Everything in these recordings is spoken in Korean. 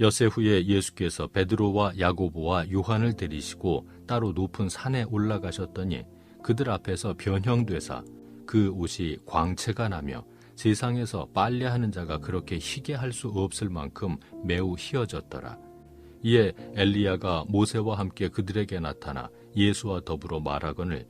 엿새 후에 예수께서 베드로와 야고보와 요한을 데리시고 따로 높은 산에 올라가셨더니 그들 앞에서 변형되사 그 옷이 광채가 나며 세상에서 빨래하는 자가 그렇게 희게 할 수 없을 만큼 매우 희어졌더라. 이에 엘리야가 모세와 함께 그들에게 나타나 예수와 더불어 말하거늘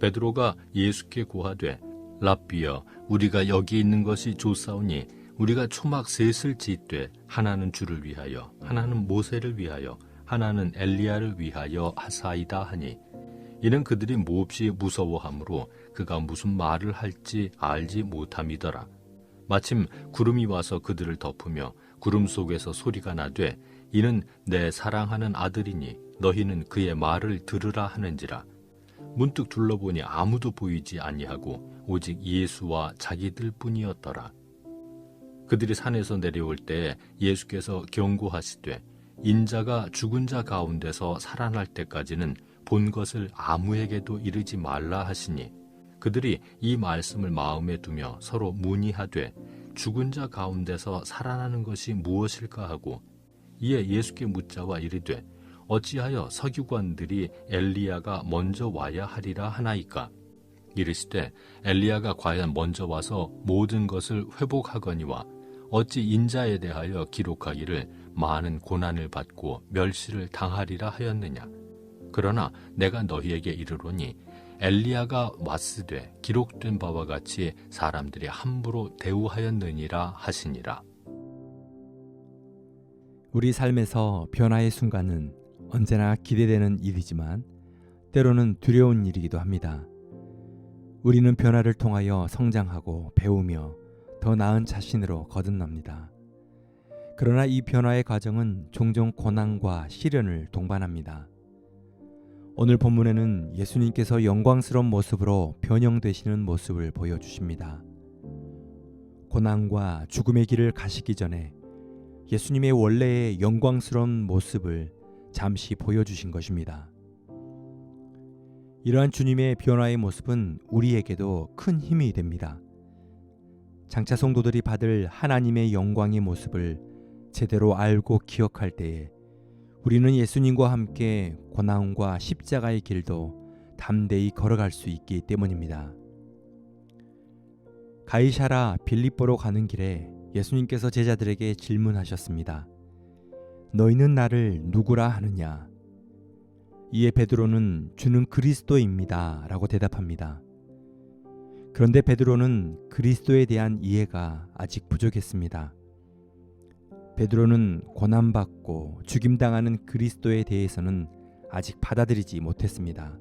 베드로가 예수께 고하되 랍비여 우리가 여기 있는 것이 좋사오니 우리가 초막 셋을 짓되 하나는 주를 위하여 하나는 모세를 위하여 하나는 엘리야를 위하여 하사이다 하니 이는 그들이 몹시 무서워하므로 그가 무슨 말을 할지 알지 못함이더라 마침 구름이 와서 그들을 덮으며 구름 속에서 소리가 나되 이는 내 사랑하는 아들이니 너희는 그의 말을 들으라 하는지라 문득 둘러보니 아무도 보이지 아니하고 오직 예수와 자기들 뿐이었더라. 그들이 산에서 내려올 때 예수께서 경고하시되 인자가 죽은 자 가운데서 살아날 때까지는 본 것을 아무에게도 이르지 말라 하시니 그들이 이 말씀을 마음에 두며 서로 문의하되 죽은 자 가운데서 살아나는 것이 무엇일까 하고 이에 예수께 묻자와 이르되 어찌하여 서기관들이 엘리야가 먼저 와야 하리라 하나이까? 이르시되 엘리야가 과연 먼저 와서 모든 것을 회복하거니와 어찌 인자에 대하여 기록하기를 많은 고난을 받고 멸시를 당하리라 하였느냐 그러나 내가 너희에게 이르노니 엘리야가 왔으되 기록된 바와 같이 사람들이 함부로 대우하였느니라 하시니라 우리 삶에서 변화의 순간은 언제나 기대되는 일이지만 때로는 두려운 일이기도 합니다. 우리는 변화를 통하여 성장하고 배우며 더 나은 자신으로 거듭납니다. 그러나 이 변화의 과정은 종종 고난과 시련을 동반합니다. 오늘 본문에는 예수님께서 영광스러운 모습으로 변형되시는 모습을 보여주십니다. 고난과 죽음의 길을 가시기 전에 예수님의 원래의 영광스러운 모습을 잠시 보여주신 것입니다. 이러한 주님의 변화의 모습은 우리에게도 큰 힘이 됩니다. 장차 성도들이 받을 하나님의 영광의 모습을 제대로 알고 기억할 때에 우리는 예수님과 함께 고난과 십자가의 길도 담대히 걸어갈 수 있기 때문입니다. 가이샤라 빌립보로 가는 길에 예수님께서 제자들에게 질문하셨습니다. 너희는 나를 누구라 하느냐? 이에 베드로는 주는 그리스도입니다. 라고 대답합니다. 그런데 베드로는 그리스도에 대한 이해가 아직 부족했습니다. 베드로는 고난받고 죽임당하는 그리스도에 대해서는 아직 받아들이지 못했습니다.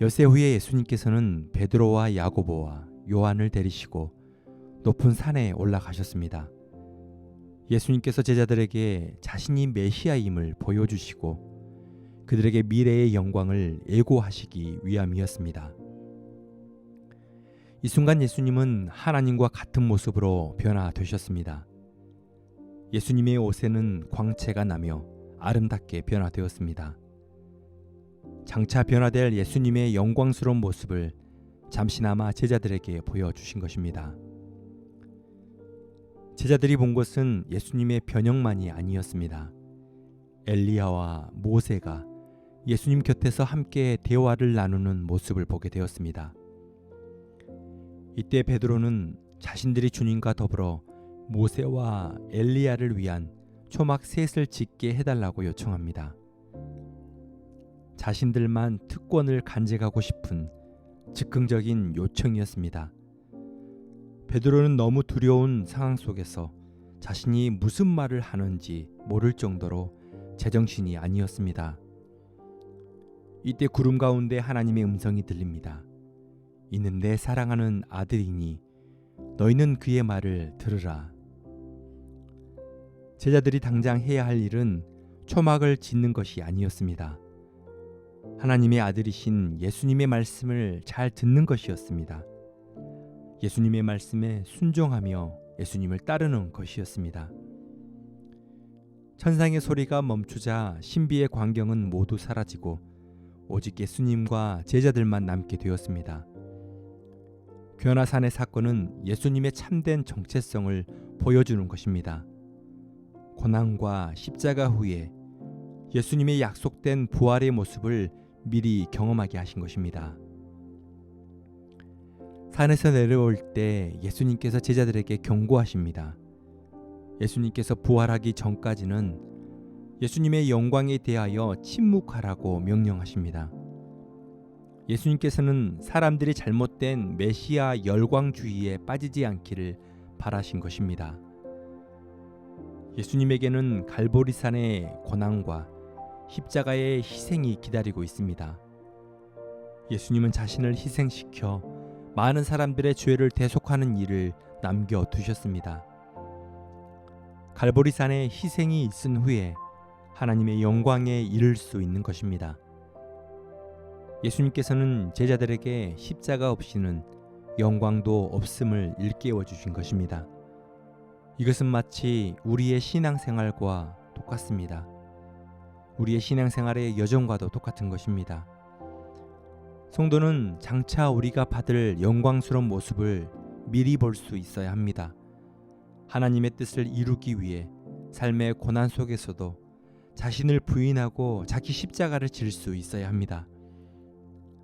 엿새 후에 예수님께서는 베드로와 야고보와 요한을 데리시고 높은 산에 올라가셨습니다. 예수님께서 제자들에게 자신이 메시아임을 보여주시고 그들에게 미래의 영광을 예고하시기 위함이었습니다. 이 순간 예수님은 하나님과 같은 모습으로 변화되셨습니다. 예수님의 옷에는 광채가 나며 아름답게 변화되었습니다. 장차 변화될 예수님의 영광스러운 모습을 잠시나마 제자들에게 보여주신 것입니다. 제자들이 본 것은 예수님의 변형만이 아니었습니다. 엘리야와 모세가 예수님 곁에서 함께 대화를 나누는 모습을 보게 되었습니다. 이때 베드로는 자신들이 주님과 더불어 모세와 엘리야를 위한 초막 셋을 짓게 해달라고 요청합니다. 자신들만 특권을 간직하고 싶은 즉흥적인 요청이었습니다. 베드로는 너무 두려운 상황 속에서 자신이 무슨 말을 하는지 모를 정도로 제정신이 아니었습니다. 이때 구름 가운데 하나님의 음성이 들립니다. 이는 내 사랑하는 아들이니 너희는 그의 말을 들으라. 제자들이 당장 해야 할 일은 초막을 짓는 것이 아니었습니다. 하나님의 아들이신 예수님의 말씀을 잘 듣는 것이었습니다. 예수님의 말씀에 순종하며 예수님을 따르는 것이었습니다. 천상의 소리가 멈추자 신비의 광경은 모두 사라지고 오직 예수님과 제자들만 남게 되었습니다. 변화산의 사건은 예수님의 참된 정체성을 보여주는 것입니다. 고난과 십자가 후에 예수님의 약속된 부활의 모습을 미리 경험하게 하신 것입니다. 산에서 내려올 때 예수님께서 제자들에게 경고하십니다. 예수님께서 부활하기 전까지는 예수님의 영광에 대하여 침묵하라고 명령하십니다. 예수님께서는 사람들이 잘못된 메시아 열광주의에 빠지지 않기를 바라신 것입니다. 예수님에게는 갈보리산의 고난과 십자가의 희생이 기다리고 있습니다. 예수님은 자신을 희생시켜 많은 사람들의 죄를 대속하는 일을 남겨 두셨습니다. 갈보리산의 희생이 있은 후에 하나님의 영광에 이를 수 있는 것입니다. 예수님께서는 제자들에게 십자가 없이는 영광도 없음을 일깨워 주신 것입니다. 이것은 마치 우리의 신앙생활과 똑같습니다. 우리의 신앙생활의 여정과도 똑같은 것입니다. 성도는 장차 우리가 받을 영광스러운 모습을 미리 볼 수 있어야 합니다. 하나님의 뜻을 이루기 위해 삶의 고난 속에서도 자신을 부인하고 자기 십자가를 질 수 있어야 합니다.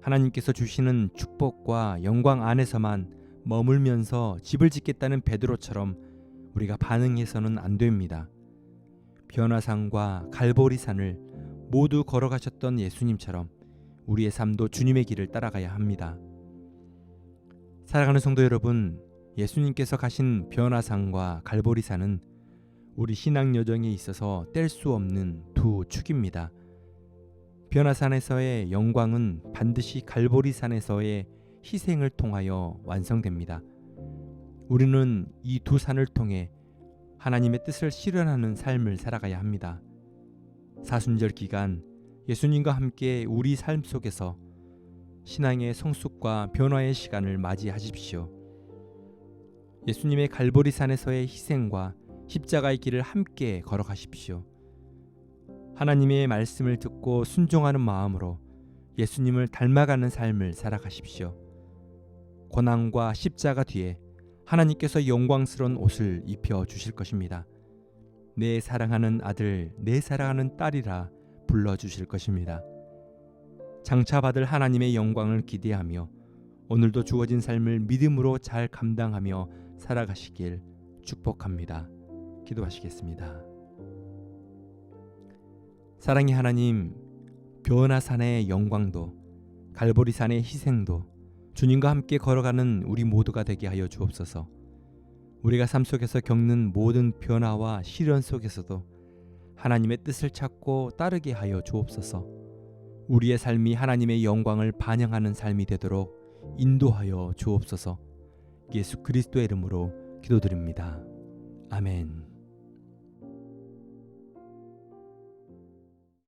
하나님께서 주시는 축복과 영광 안에서만 머물면서 집을 짓겠다는 베드로처럼 우리가 반응해서는 안 됩니다. 변화산과 갈보리산을 모두 걸어가셨던 예수님처럼 우리의 삶도 주님의 길을 따라가야 합니다. 사랑하는 성도 여러분, 예수님께서 가신 변화산과 갈보리산은 우리 신앙 여정에 있어서 뗄 수 없는 두 축입니다. 변화산에서의 영광은 반드시 갈보리산에서의 희생을 통하여 완성됩니다. 우리는 이 두 산을 통해 하나님의 뜻을 실현하는 삶을 살아가야 합니다. 사순절 기간 예수님과 함께 우리 삶 속에서 신앙의 성숙과 변화의 시간을 맞이하십시오. 예수님의 갈보리산에서의 희생과 십자가의 길을 함께 걸어가십시오. 하나님의 말씀을 듣고 순종하는 마음으로 예수님을 닮아가는 삶을 살아가십시오. 고난과 십자가 뒤에 하나님께서 영광스러운 옷을 입혀 주실 것입니다. 내 사랑하는 아들, 내 사랑하는 딸이라 불러 주실 것입니다. 장차 받을 하나님의 영광을 기대하며 오늘도 주어진 삶을 믿음으로 잘 감당하며 살아가시길 축복합니다. 기도하시겠습니다. 사랑의 하나님, 변화산의 영광도 갈보리산의 희생도 주님과 함께 걸어가는 우리 모두가 되게 하여 주옵소서. 우리가 삶 속에서 겪는 모든 변화와 시련 속에서도 하나님의 뜻을 찾고 따르게 하여 주옵소서. 우리의 삶이 하나님의 영광을 반영하는 삶이 되도록 인도하여 주옵소서. 예수 그리스도의 이름으로 기도드립니다. 아멘.